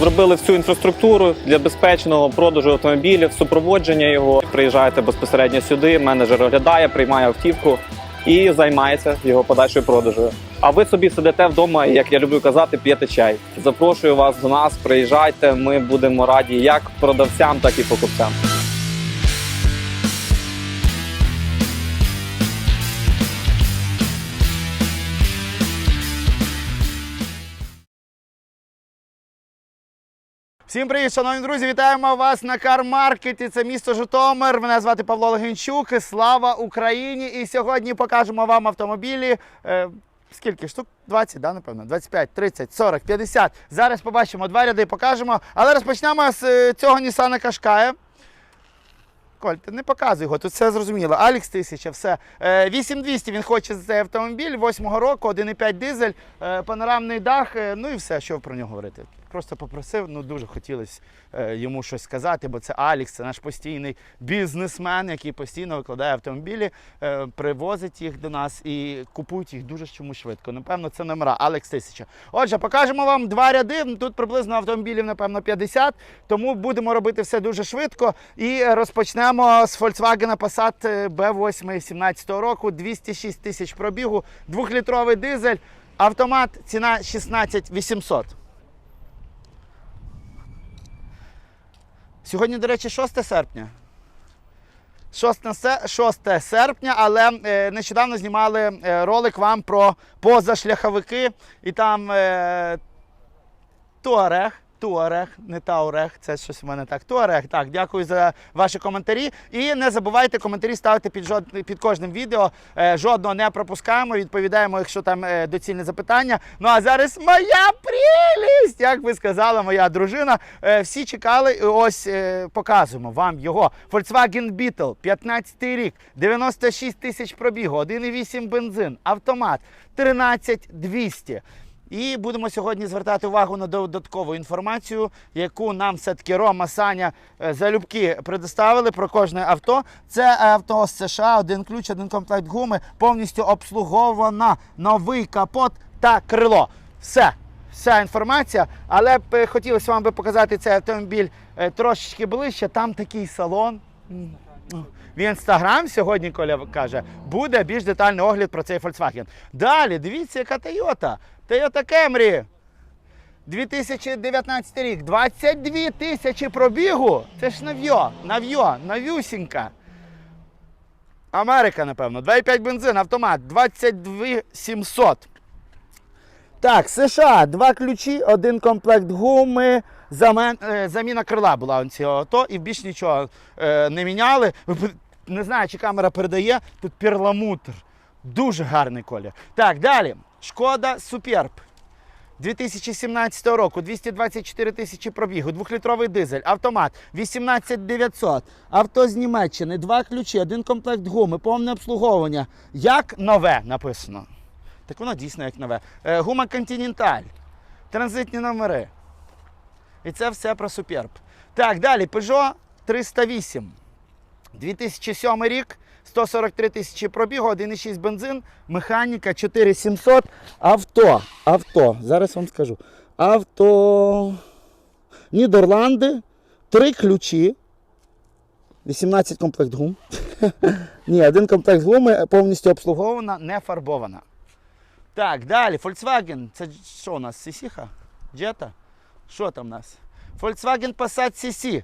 Зробили всю інфраструктуру для безпечного продажу автомобілів, супроводження його. Приїжджаєте безпосередньо сюди. Менеджер оглядає, приймає автівку і займається його подальшою продажею. А ви собі сидите вдома, як я люблю казати, п'єте чай. Запрошую вас до нас. Приїжджайте. Ми будемо раді як продавцям, так і покупцям. Всім привіт, шановні друзі! Вітаємо вас на кармаркеті. Це місто Житомир. Мене звати Павло Легенчук. Слава Україні! І сьогодні покажемо вам автомобілі. Е, скільки штук? 20, да, напевно? 25, 30, 40, 50. Зараз побачимо два ряди, покажемо. Але розпочнемо з е, цього Nissan Qashqai. Коль, ти не показуй його, тут все зрозуміло. Алікс 1000, все. Е, 8200 він хоче за цей автомобіль, 8-го року, 1,5 дизель, е, панорамний дах, е, ну і все, що про нього говорити. Просто попросив, ну дуже хотілося е, йому щось сказати, бо це Алікс, це наш постійний бізнесмен, який постійно викладає автомобілі, е, привозить їх до нас і купують їх дуже чомусь швидко. Напевно, це номера Алекс 1000. Отже, покажемо вам два ряди. Тут приблизно автомобілів, напевно, 50, тому будемо робити все дуже швидко. І розпочнемо з Volkswagen Passat B8 17 року, 206 тисяч пробігу, двохлітровий дизель, автомат, ціна 16 Сьогодні, до речі, 6 серпня. 6, серпня, але е, нещодавно знімали е, ролик вам про позашляховики. І там е, Туарег. Не Таурег, це щось в мене так. Туарег. Так, дякую за ваші коментарі. І не забувайте коментарі ставити під, жод... під кожним відео. Е, жодного не пропускаємо, відповідаємо, якщо там е, доцільне запитання. Ну а зараз моя прелість! Як ви сказала, моя дружина. Е, всі чекали, і ось показуємо вам його. Volkswagen Beetle, 15 рік, 96 тисяч пробігу, 1,8 бензин, автомат, 13200. І будемо сьогодні звертати увагу на додаткову інформацію, яку нам все-таки Рома Саня е, залюбки предоставили про кожне авто. Це авто з США, один ключ, один комплект гуми, повністю обслугована, новий капот та крило. Все. Вся інформація, але б е, хотілося вам би показати цей автомобіль е, трошечки ближче. Там такий салон. В інстаграм сьогодні Коля каже, буде більш детальний огляд про цей Volkswagen. Далі, дивіться, яка Toyota. Toyota Camry. 2019 рік. 22 тисячі пробігу. Це ж нав'йо, нав'йо, нав'юсінька. Америка, напевно. 2,5 бензин, автомат. 22 700. Так, США, два ключі, один комплект гуми. Замен, е, заміна крила була цього авто і більш нічого е, не міняли. Не знаю, чи камера передає. Тут перламутр. Дуже гарний колір. Так, далі. Шкода Суперб. 2017 року 224 тисячі пробігу, двохлітровий дизель, автомат 18900, авто з Німеччини, два ключі, один комплект гуми, повне обслуговування. Як нове написано. Так воно дійсно як нове. Е, Гума Continental, транзитні номери. І це все про Суперб. Так, далі Peugeot 308. 2007 рік, 143 тисячі пробігу, 1,6 бензин, механіка 4700. Авто. Авто. Зараз вам скажу. Авто. Нідерланди. Три ключі. 18 комплект гум. Ні, один комплект гуми повністю обслугована, не фарбована. Так, далі. Volkswagen. Це що у нас? Сісіха? Джета? Що там у нас? Volkswagen Passat CC.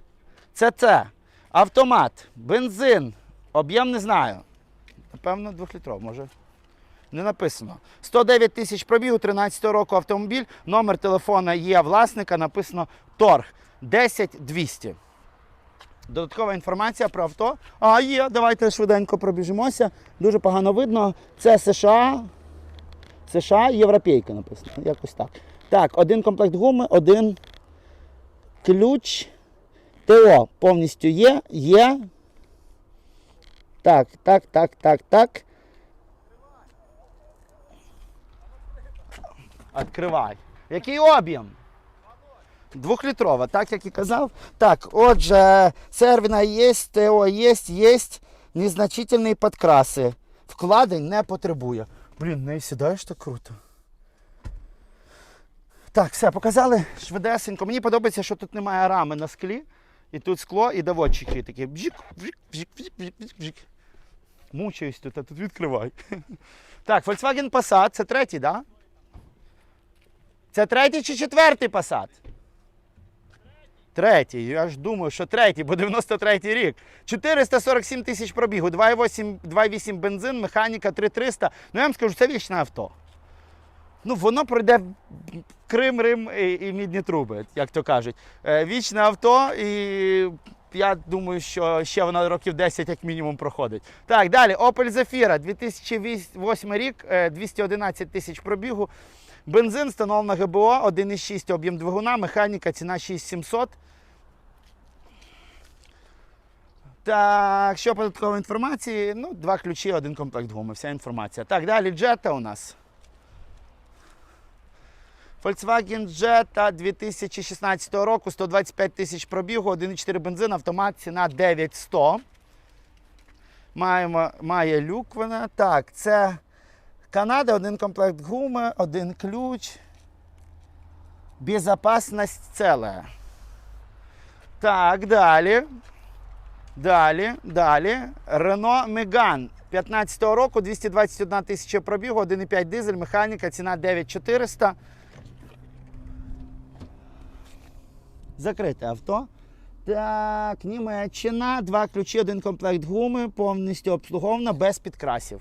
Це це. Автомат, бензин. Об'єм не знаю. Напевно, 2-літров, може. Не написано. 109 тисяч пробігу, 13 року автомобіль. Номер телефона є власника, написано торг 10200. Додаткова інформація про авто. А, є, давайте швиденько пробіжимося. Дуже погано видно. Це США. США, європейка написано. Якось так. Так, один комплект гуми, один ключ. ТО повністю є. Є. Так, так, так, так, так. Відкривай. Який об'єм? Двохлітрова, так як і казав. Так, отже, сервіна є, ТО є, є незначительні підкраси. Вкладень не потребує. Блін, не сідаєш так круто. Так, все, показали швидесенько. Мені подобається, що тут немає рами на склі. І тут скло і доводчики такі. Бжик, бжик, бжик, бжик, бжик, бжик, бжик. Мучаюсь тут, а тут відкривай. Так, Volkswagen Passat, це третій, так? Да? Це третій чи четвертий Passat? Третій. Я ж думаю, що третій, бо 93-й рік. 447 тисяч пробігу, 2,8 2,8 бензин, механіка 3300. Ну я вам скажу, це вічне авто. Ну, воно пройде Крим, Рим і, і мідні труби, як то кажуть. Е, Вічне авто, і я думаю, що ще воно років 10 як мінімум проходить. Так, далі. Opel Zafira, 2008 рік, е, 211 тисяч пробігу. Бензин встановлено ГБО, 1,6 об'єм двигуна, механіка, ціна 6700. Так, що по додаткової інформації? Ну, два ключі, один комплект гуми, вся інформація. Так, далі Jetta у нас. Volkswagen Jetta 2016 року, 125 тисяч пробігу, 1,4 бензин, автомат, ціна 9100. Маємо, має люк вона. Так, це Канада, один комплект гуми, один ключ. Безопасність целая. Так, далі. Далі, далі. Renault Megane 15 року, 221 тисяча пробігу, 1,5 дизель, механіка, ціна 9400. Закрите авто. Так, Німеччина, два ключі, один комплект гуми, повністю обслугована, без підкрасів.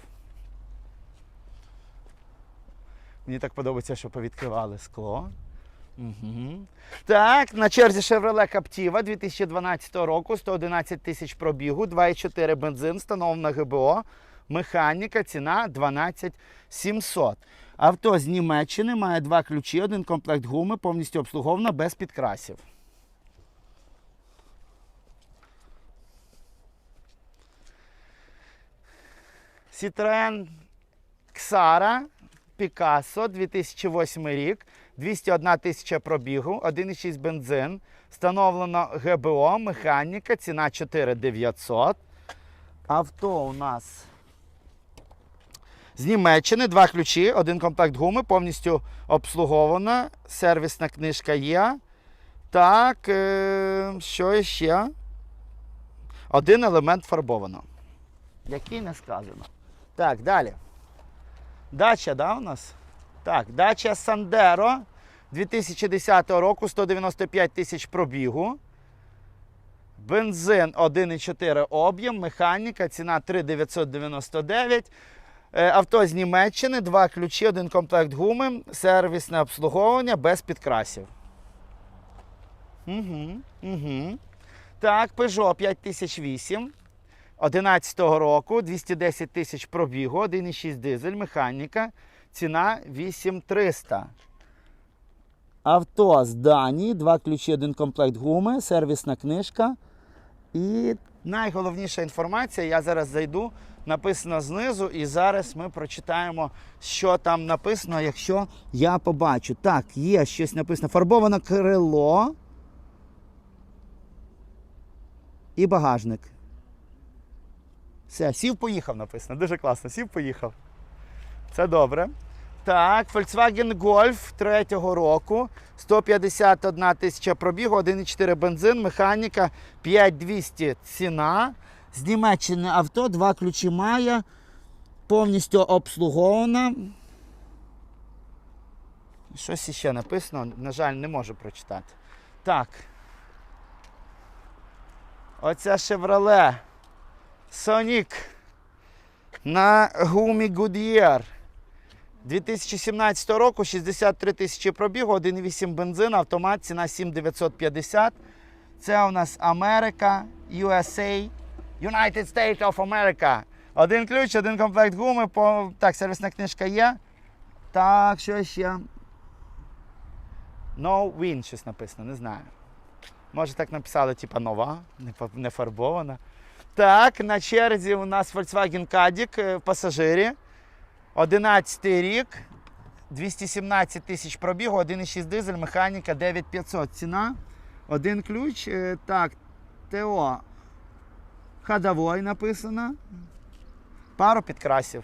Мені так подобається, що повідкривали скло. Угу. Так, на черзі Chevrolet Captiva 2012 року, 111 тисяч пробігу, 2,4 бензин, встановлена ГБО, механіка, ціна 12 700. Авто з Німеччини має два ключі, один комплект гуми, повністю обслугована, без підкрасів. Citroen Xara Picasso 2008 рік, 201 тисяча пробігу, 1,6 бензин, встановлено ГБО, механіка, ціна 4900. Авто у нас з Німеччини, два ключі, один комплект гуми, повністю обслугована, сервісна книжка є. Так, е, що ще? Один елемент фарбовано. Який не сказано. Так, далі. Дача, да, у нас? Так, дача Сандеро 2010 року, 195 тисяч пробігу. Бензин 1,4 об'єм, механіка, ціна 3,999. Е, Авто з Німеччини, два ключі, один комплект гуми, сервісне обслуговування без підкрасів. Угу, угу. Так, Peugeot 5008. 11 року, 210 тисяч пробігу, 1,6 дизель, механіка, ціна 8300. Авто з Данії, два ключі, один комплект гуми, сервісна книжка. І найголовніша інформація, я зараз зайду, написано знизу, і зараз ми прочитаємо, що там написано, якщо я побачу. Так, є щось написано. Фарбоване крило і багажник. Все, сів, поїхав написано. Дуже класно. Сів, поїхав. Це добре. Так, Volkswagen Golf 3-го року. 151 тисяча пробігу, 1,4 бензин, механіка 5200 ціна. З Німеччини авто, два ключі має. Повністю обслугована. Щось іще написано, на жаль, не можу прочитати. Так. Оця Chevrolet Sonic на гумі Goodyear. 2017 року 63 тисячі пробігу, 1,8 бензин, автомат, ціна 7950. Це у нас Америка, USA, United States of America. Один ключ, один комплект гуми. Так, сервісна книжка є. Так, що ще? No Win щось написано, не знаю. Може так написали, типа нова, не фарбована. Так, на черзі у нас Volkswagen Caddy е, в пасажирі. 11 рік, 217 тисяч пробігу, 1,6 дизель, механіка 9500 ціна. Один ключ. е, Так, ТО ходовой написано. Пару підкрасів.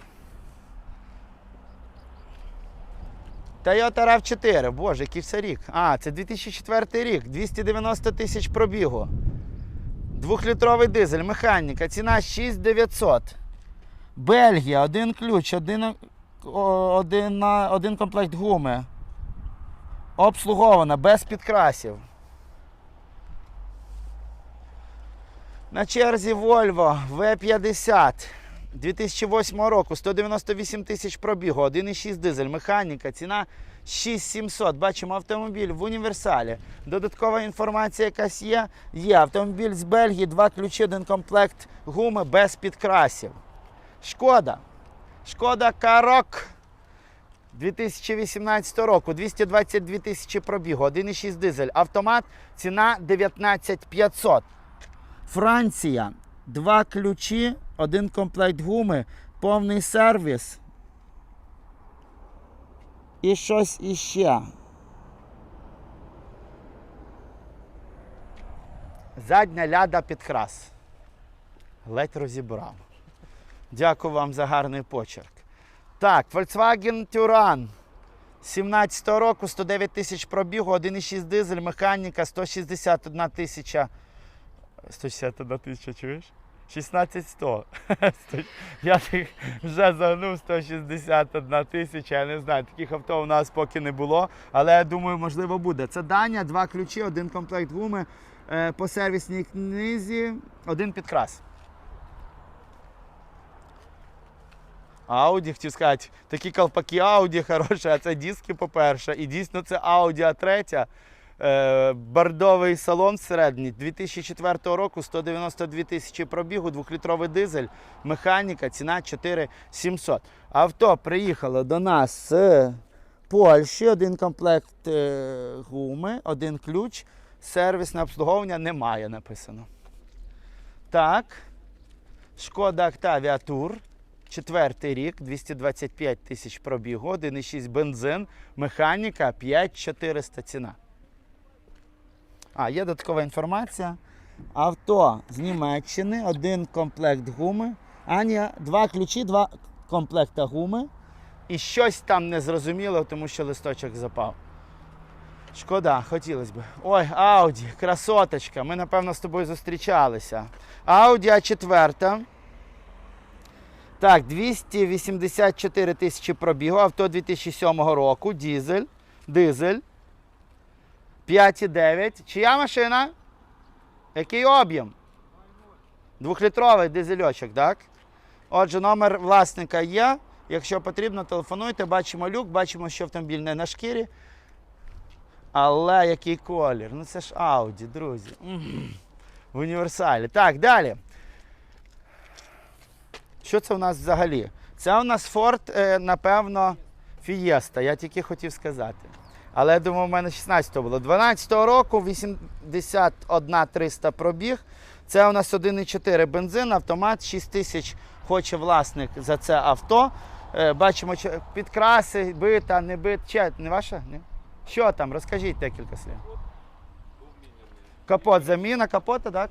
Toyota RAV4, боже, який все рік. А, це 2004 рік, 290 тисяч пробігу. Двохлітровий дизель, механіка, ціна 6900. Бельгія, один ключ, один, один, один комплект гуми. Обслугована, без підкрасів. На черзі Volvo V50 2008 року 198 тисяч пробігу, 1,6 дизель, механіка, ціна 6700. Бачимо автомобіль в універсалі. Додаткова інформація якась є. Є автомобіль з Бельгії, два ключі, один комплект гуми без підкрасів. Шкода. Шкода Карок 2018 року, 222 тисячі пробігу, 1,6 дизель, автомат, ціна 19500. Франція. Два ключі, один комплект гуми, повний сервіс. І щось іще. Задня ляда підкрас. Ледь розібрав. Дякую вам за гарний почерк. Так, Volkswagen Touran. 17 року, 109 тисяч пробігу, 1,6 дизель, механіка, 161 тисяча 161 тисяча, чуєш? 16100. Я вже загнув 161 тисяча. Я не знаю, таких авто у нас поки не було, але я думаю, можливо, буде. Це Даня, два ключі, один комплект гуми е, по сервісній книзі, один підкрас. Ауді, хотів сказати, такі колпаки Ауді хороші, а це диски, по-перше. І дійсно це Audi A3. Е, Бордовий салон всередині 2004 року 192 тисячі пробігу, двохлітровий дизель, механіка, ціна 4700. Авто приїхало до нас з Польщі, один комплект е, гуми, один ключ, сервісне обслуговування немає написано. Так. Шкода Octavia Tour. Четвертий рік, 225 тисяч пробігу, 1,6 бензин, механіка 5400 ціна. А, є додаткова інформація. Авто з Німеччини, один комплект гуми. А, ні, два ключі, два комплекта гуми. І щось там незрозуміло, тому що листочок запав. Шкода, хотілося б. Ой, Ауді, красоточка. Ми, напевно, з тобою зустрічалися. Ауді А4. Так, 284 тисячі пробігу, авто 2007 року, дизель, дизель. 5,9. Чия машина? Який об'єм? Двохлітровий дизельочок, так? Отже, номер власника є. Якщо потрібно, телефонуйте. Бачимо люк, бачимо, що автомобіль не на шкірі. Але який колір? Ну це ж Audi, друзі. В універсалі. Так, далі. Що це у нас взагалі? Це у нас Ford, е, напевно, Fiesta, я тільки хотів сказати. Але я думаю, у мене 16 було. 12-го року 81 300 пробіг. Це у нас 1,4 бензин, автомат, 6 тисяч хоче власник за це авто. Е, Бачимо, що підкраси, бита, не бит. Чи, не ваша? Ні? Що там? Розкажіть декілька слів. Капот, заміна капота, так?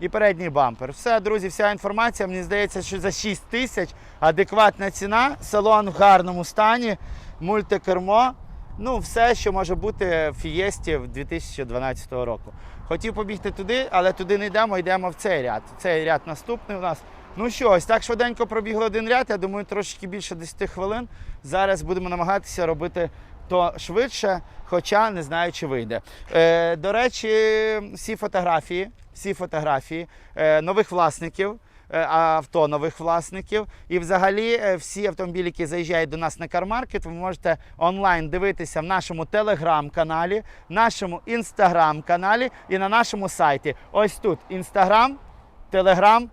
І передній бампер. Все, друзі, вся інформація. Мені здається, що за 6 тисяч адекватна ціна, салон в гарному стані, мультикермо. Ну, все, що може бути в Фієсті 2012 року. Хотів побігти туди, але туди не йдемо, йдемо в цей ряд. Цей ряд наступний у нас. Ну що, ось так швиденько пробігли один ряд. Я думаю, трошки більше 10 хвилин. Зараз будемо намагатися робити то швидше, хоча не знаю, чи вийде. Е, до речі, всі фотографії, всі фотографії е, нових власників. Е, Авто нових власників і взагалі е, всі автомобілі, які заїжджають до нас на кармаркет, ви можете онлайн дивитися в нашому телеграм-каналі, нашому інстаграм-каналі і на нашому сайті. Ось тут інстаграм, телеграм,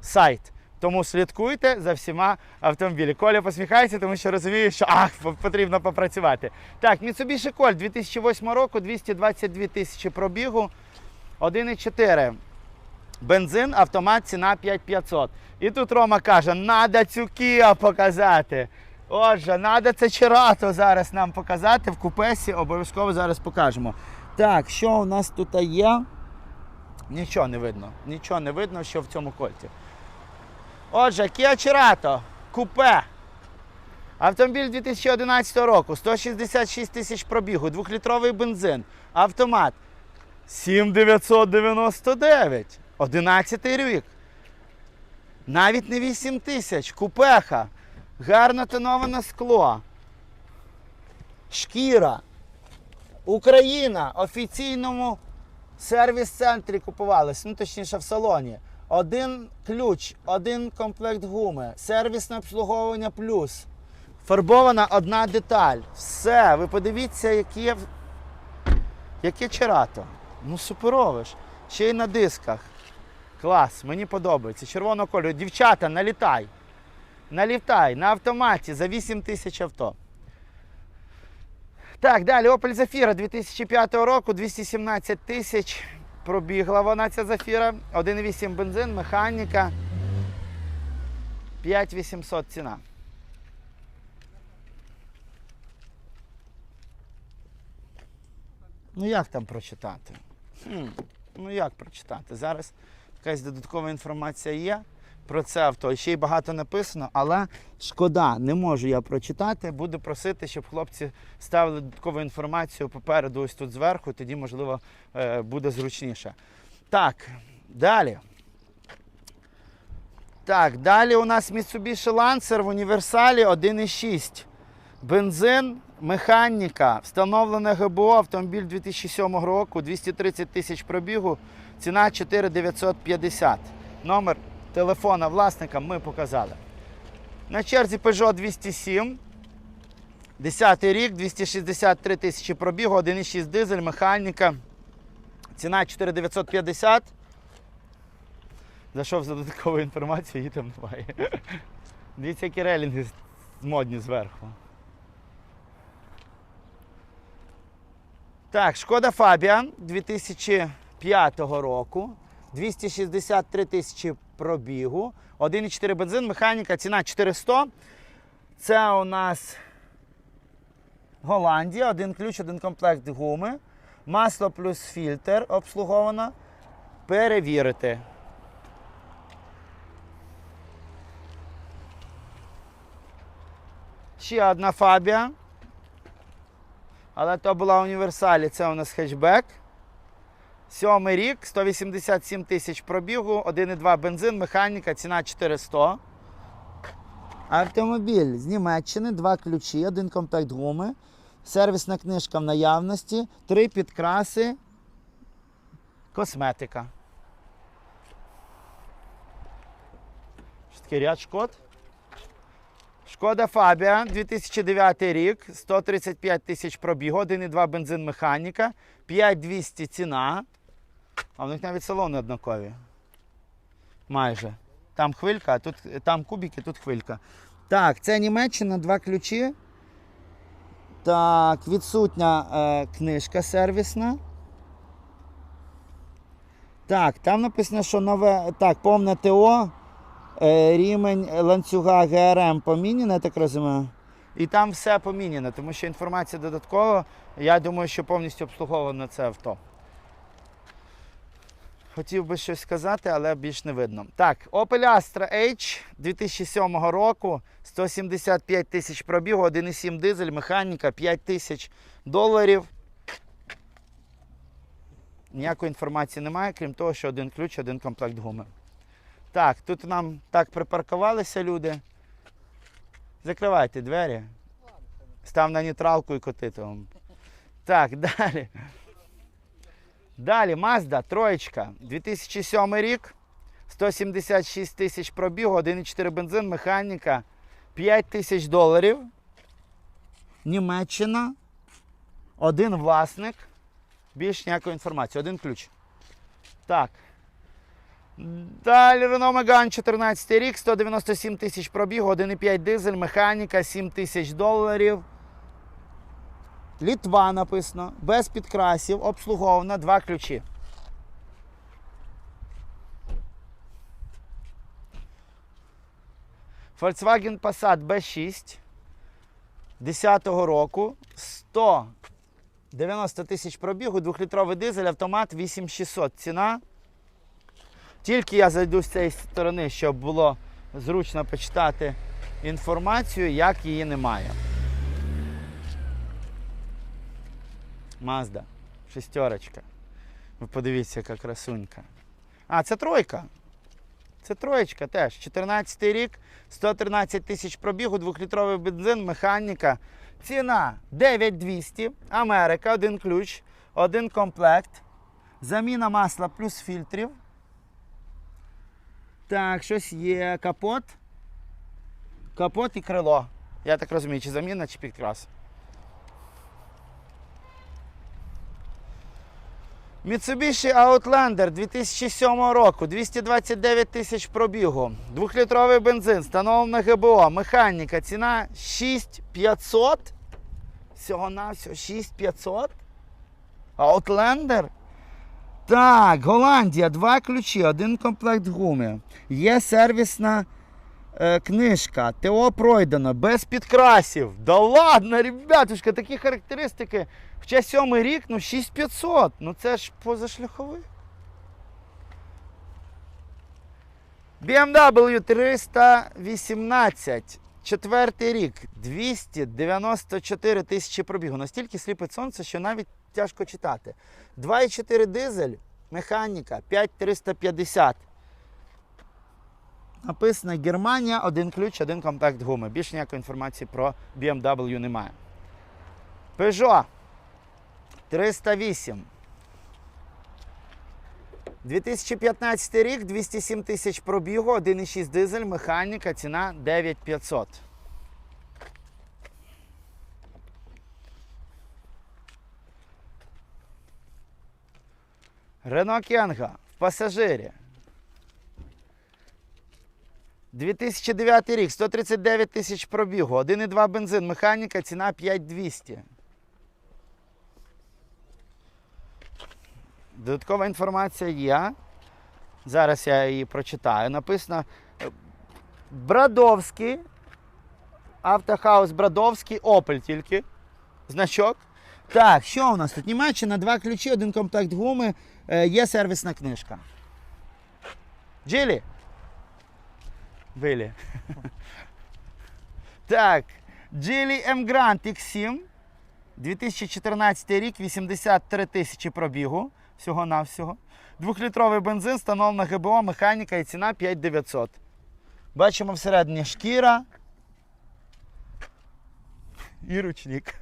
сайт. Тому слідкуйте за всіма автомобілями. Коля посміхається, тому що розуміє, що ах, потрібно попрацювати. Так, Mitsubishi Colt 2008 року, 222 тисячі пробігу, 1,4. Бензин, автомат, ціна 5500. І тут Рома каже, надо цю Kia показати. Отже, надо це Чирато зараз нам показати в купесі, обов'язково зараз покажемо. Так, що у нас тут є? Нічого не видно. Нічого не видно, що в цьому кольті. Отже, Kia Cerato, купе. Автомобіль 2011 року, 166 тисяч пробігу, 2-літровий бензин, автомат 7999, 11 рік. Навіть не 8 тисяч, купеха, гарно тоноване скло, шкіра, Україна, офіційному сервіс-центрі купувалась, ну точніше в салоні. Один ключ, один комплект гуми, сервісне обслуговування плюс. Фарбована одна деталь. Все, ви подивіться, яке, яке черато. Ну, суперове ж. Ще й на дисках. Клас, мені подобається. Червоного кольору. Дівчата, налітай. Налітай на автоматі за 8 тисяч авто. Так, далі Opel Zafira 2005 року, 217 тисяч. Пробігла вона ця Zafira. 1,8 бензин, механіка. 5800 ціна. Ну як там прочитати? Хм, ну як прочитати? Зараз якась додаткова інформація є про це авто. Ще й багато написано, але шкода, не можу я прочитати. Буду просити, щоб хлопці ставили додаткову інформацію попереду, ось тут зверху, тоді, можливо, е, буде зручніше. Так, далі. Так, далі у нас Mitsubishi Lancer в універсалі 1,6. Бензин, механіка, встановлене ГБО, автомобіль 2007 року, 230 тисяч пробігу, ціна 4950. Номер телефона власника ми показали. На черзі Peugeot 207. 10 рік, 263 тисячі пробігу, 1,6 дизель, механіка. Ціна 4950. Зайшов за додатковою інформацією, її там немає. Дивіться, які релінги модні зверху. Так, Шкода Фабія 2005 року. 263 тисячі пробігу. 1,4 бензин, механіка, ціна 400. Це у нас Голландія, один ключ, один комплект гуми. Масло плюс фільтр обслуговано. Перевірити. Ще одна фабія. Але то була універсалі, це у нас хетчбек. Сьомий рік, 187 тисяч пробігу, 1,2 бензин, механіка, ціна 400. Автомобіль з Німеччини, два ключі, один комплект гуми, сервісна книжка в наявності, три підкраси, косметика. Таке ряд шкод? Шкода Фабія, 2009 рік, 135 тисяч пробігу, 1,2 бензин механіка, 5200 ціна. А в них навіть салони однакові. Майже. Там хвилька, а тут там кубики, тут хвилька. Так, це Німеччина, два ключі. Так, відсутня е, книжка сервісна. Так, там написано, що нове. Так, повне ТО. Е, рівень ланцюга ГРМ поміняно, я так розумію. І там все поміняно, тому що інформація додаткова. Я думаю, що повністю обслуговано це авто. Хотів би щось сказати, але більш не видно. Так, Opel Astra H 2007 року, 175 тисяч пробігу, 1,7 дизель, механіка, 5 тисяч доларів. Ніякої інформації немає, крім того, що один ключ, один комплект гуми. Так, тут нам так припаркувалися люди. Закривайте двері. Став на нейтралку і вам. Так, далі. Далі Mazda, троєчка, 2007 рік, 176 тисяч пробігу, 1,4 бензин, механіка, 5 тисяч доларів. Німеччина, один власник, більш ніякої інформації, один ключ. Так. Далі Renault Megane 14 рік, 197 тисяч пробігу, 1,5 дизель, механіка, 7 тисяч доларів. Літва написано, без підкрасів, обслугована, два ключі. Volkswagen Passat B6 10-го року, 190 тисяч пробігу, 2-літровий дизель, автомат 8600 ціна. Тільки я зайду з цієї сторони, щоб було зручно почитати інформацію, як її немає. Мазда. Шестерочка. Ви подивіться, яка красунька. А, це тройка. Це троєчка теж. 14 рік, 113 тисяч пробігу, 2-літровий бензин, механіка. Ціна 9200, Америка, один ключ, один комплект. Заміна масла плюс фільтрів. Так, щось є. Капот. Капот і крило. Я так розумію, чи заміна, чи підкрас. Mitsubishi Outlander 2007 року, 229 тисяч пробігу, 2-літровий бензин, встановлена ГБО, механіка, ціна 6500. Всього на всього 6500. Outlander. Так, Голландія, два ключі, один комплект гуми. Є сервісна книжка. ТО пройдено, без підкрасів. Да ладно, ребятушка, такі характеристики. Хоча сьомий рік, ну 6500. Ну це ж позашляховий. BMW 318. Четвертий рік. 294 тисячі пробігу. Настільки сліпить сонце, що навіть тяжко читати. 2,4 дизель, механіка 5350. Написано Германія, один ключ, один комплект гуми. Більше ніякої інформації про BMW немає. Peugeot 308. 2015 рік, 207 тисяч пробігу, 1,6 дизель, механіка, ціна 9500. Рено Кенга в пасажирі. 2009 рік, 139 тисяч пробігу, 1,2 бензин, механіка, ціна 5200. Додаткова інформація є. Зараз я її прочитаю. Написано Брадовський. Автохаус Брадовський, Опель тільки. Значок. Так, що у нас тут? Німеччина, два ключі, один комплект гуми, е, є сервісна книжка. Джилі? Вилі. так. Джилі М Грант X7. 2014 рік, 83 тисячі пробігу. Всього-навсього. Двохлітровий бензин, встановлена ГБО, механіка і ціна 5900. Бачимо всередині шкіра. І ручник.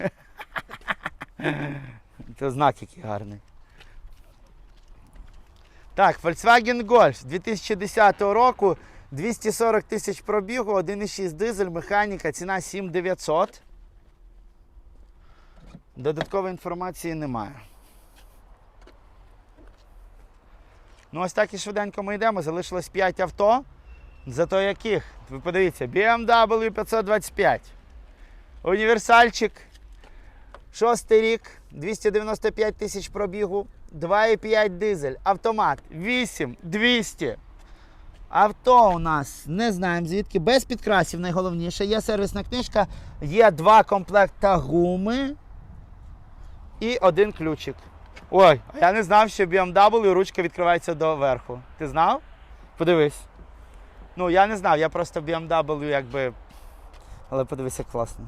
Це знак який гарний. Так, Volkswagen Golf 2010 року, 240 тисяч пробігу, 1,6 дизель, механіка, ціна 7900. Додаткової інформації немає. Ну, ось так і швиденько ми йдемо. Залишилось 5 авто. Зато яких? Ви подивіться, BMW 525. Універсальчик. Шостий рік, 295 тисяч пробігу, 2,5 дизель, автомат 8200. Авто у нас не знаємо звідки, без підкрасів найголовніше. Є сервісна книжка, є два комплекта гуми і один ключик. Ой, а я не знав, що BMW ручка відкривається до верху. Ти знав? Подивись. Ну, я не знав, я просто BMW якби. Але подивись, як класно.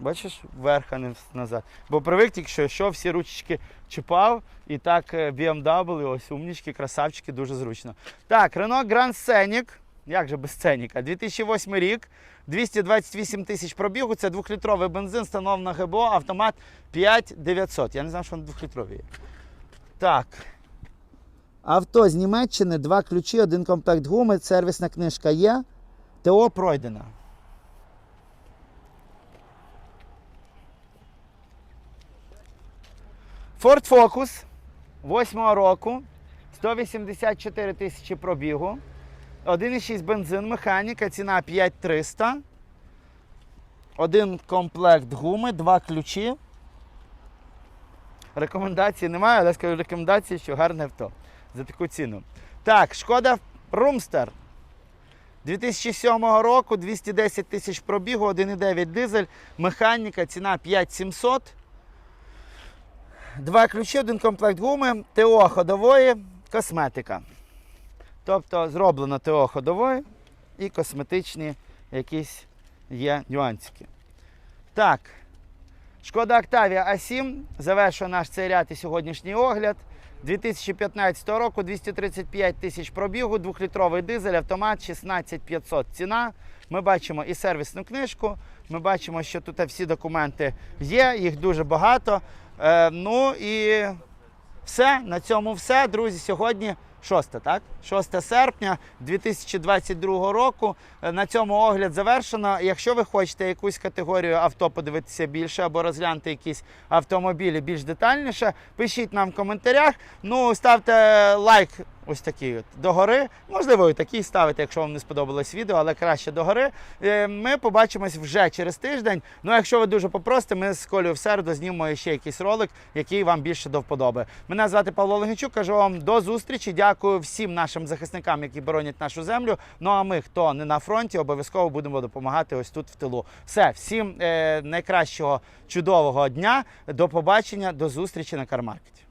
Бачиш, вверх, а не назад. Бо привик тільки що, що всі ручечки чіпав, і так е, BMW, ось умнічки, красавчики, дуже зручно. Так, Renault Grand Scenic, як же без Сценіка, 2008 рік, 228 тисяч пробігу, це двохлітровий бензин, встановлена ГБО, автомат 5900. Я не знав, що він двохлітровий є. Так. Авто з Німеччини, два ключі, один комплект гуми, сервісна книжка є. ТО пройдено. Ford Focus 8 року, 184 тисячі пробігу, 1,6 бензин, механіка, ціна 5300. Один комплект гуми, два ключі. Рекомендацій немає, але скажу рекомендації, що гарне авто за таку ціну. Так, шкода Румстер 2007 року, 210 тисяч пробігу, 1,9 дизель, механіка, ціна 5700. Два ключі, один комплект гуми, ТО ходової, косметика. Тобто зроблено ТО ходової і косметичні якісь є нюансики. Так. Шкода Octavia A7 завершує наш цей ряд і сьогоднішній огляд. 2015 року 235 тисяч пробігу, 2-літровий дизель, автомат 16500 ціна. Ми бачимо і сервісну книжку. Ми бачимо, що тут всі документи є, їх дуже багато. Е, ну і все, на цьому все. Друзі, сьогодні 6, так? 6 серпня 2022 року. Е, На цьому огляд завершено. Якщо ви хочете якусь категорію авто подивитися більше або розглянути якісь автомобілі більш детальніше, пишіть нам в коментарях. Ну, ставте лайк ось такий от догори. Можливо, і такий ставите, якщо вам не сподобалось відео, але краще догори. Е, Ми побачимось вже через тиждень. Ну, а якщо ви дуже попросите, ми з Колею в середу знімемо ще якийсь ролик, який вам більше до вподоби. Мене звати Павло Логінчук, кажу вам до зустрічі. Дякую всім нашим захисникам, які боронять нашу землю. Ну а ми, хто не на фронті, обов'язково будемо допомагати ось тут в тилу. Все, всім е, найкращого чудового дня. До побачення, до зустрічі на кармаркеті.